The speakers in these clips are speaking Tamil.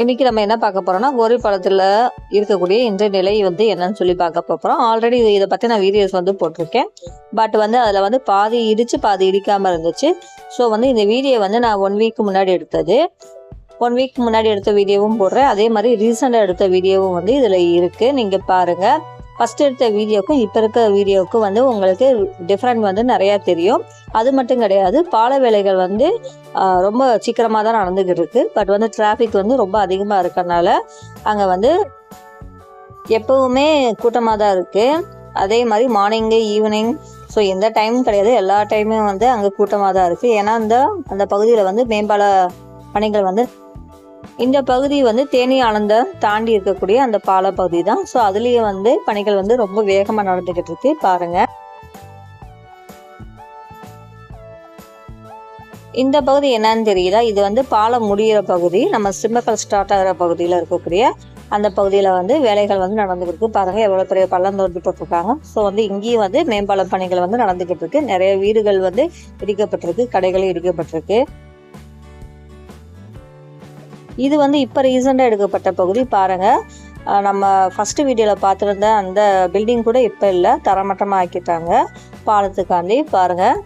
இன்றைக்கி நம்ம என்ன பார்க்க போகிறோம்னா கோரி பழத்தில் இருக்கக்கூடிய இன்றைய நிலை வந்து என்னன்னு சொல்லி பார்க்க போகிறோம் ஆல்ரெடி இதை பற்றி நான் வீடியோஸ் வந்து போட்டிருக்கேன். பட் வந்து அதில் வந்து பாதி இடித்து பாதி இடிக்காமல் இருந்துச்சு. ஸோ வந்து இந்த வீடியோ வந்து நான் ஒன் வீக் முன்னாடி எடுத்தது. ஒன் வீக் முன்னாடி எடுத்த வீடியோவும் போடுறேன். அதே மாதிரி ரீசெண்டாக எடுத்த வீடியோவும் வந்து இதில் இருக்குது நீங்கள் பாருங்கள் ஃபஸ்ட் எடுத்த வீடியோக்கும் இப்போ இருக்க வீடியோவுக்கும் வந்து உங்களுக்கு டிஃப்ரெண்ட் வந்து நிறையா தெரியும். அது மட்டும் கிடையாது பால வேலைகள் வந்து ரொம்ப சீக்கிரமாக தான் நடந்துக்கிட்டு இருக்குது பட் வந்து டிராஃபிக் வந்து ரொம்ப அதிகமாக இருக்கறனால அங்கே வந்து எப்பவுமே கூட்டமாக தான் இருக்குது அதே மாதிரி மார்னிங்கு ஈவினிங் ஸோ எந்த டைமும் கிடையாது. எல்லா டைமும் வந்து அங்கே கூட்டமாக தான் இருக்குது ஏன்னா அந்த அந்த பகுதியில் வந்து மேம்பால பணிகள் வந்து இந்த பகுதி வந்து தேனி ஆனந்த தாண்டி இருக்கக்கூடிய அந்த பால பகுதி தான். ஸோ அதுலேயே வந்து பணிகள் வந்து ரொம்ப வேகமாக நடந்துக்கிட்டு இருக்கு. பாருங்க. இந்த பகுதி என்னன்னு தெரியல. இது வந்து பாலம் முடிகிற பகுதி. நம்ம சிம்மக்கல் ஸ்டார்ட் ஆகிற பகுதியில் இருக்கக்கூடிய அந்த பகுதியில் வந்து வேலைகள் வந்து நடந்துகிட்டு இருக்கு. பாருங்கள் எவ்வளோ பெரிய பள்ளம் தோண்டி போட்டிருக்காங்க ஸோ வந்து இங்கேயும் வந்து மேம்பால பணிகள் வந்து நடந்துகிட்டு இருக்கு. நிறைய வீடுகள் வந்து இடிக்கப்பட்டிருக்கு. கடைகளும் இடிக்கப்பட்டிருக்கு. இது வந்து இப்போ ரீசெண்டாக எடுக்கப்பட்ட பகுதி. பாருங்கள் நம்ம ஃபஸ்ட்டு வீடியோவில் பார்த்துருந்த அந்த பில்டிங் கூட இப்போ இல்லை. தரமட்டமாக ஆக்கிட்டாங்க. பாலத்துக்காண்டி பாருங்கள்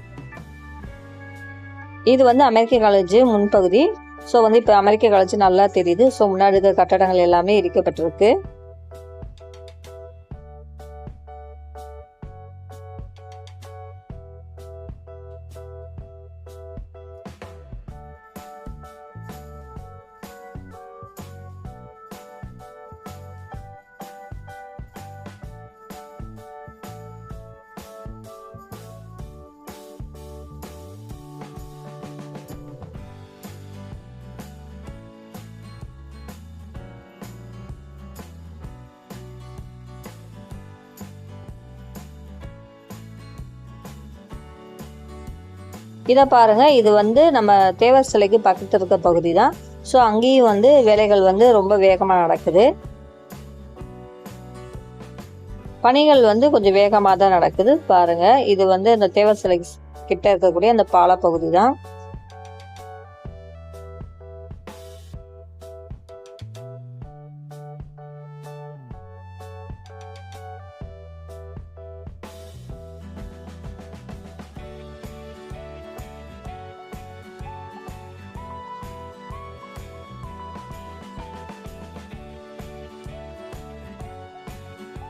இது வந்து அமெரிக்க காலேஜ் முன்பகுதி ஸோ வந்து இப்போ அமெரிக்க காலேஜ் நல்லா தெரியுது. ஸோ முன்னாடி இருக்க கட்டடங்கள் எல்லாமே இடிக்கப்பட்டிருக்கு இதை பாருங்கள் இது வந்து நம்ம தேவர் சிலைக்கு பக்கத்தில் இருக்க பகுதி தான் ஸோ அங்கேயும் வந்து வேலைகள் வந்து ரொம்ப வேகமாக நடக்குது. பணிகள் வந்து கொஞ்சம் வேகமாக தான் நடக்குது. பாருங்கள் இது வந்து இந்த தேவர் சிலைக்கு கிட்ட இருக்கக்கூடிய அந்த பாலப்பகுதி தான்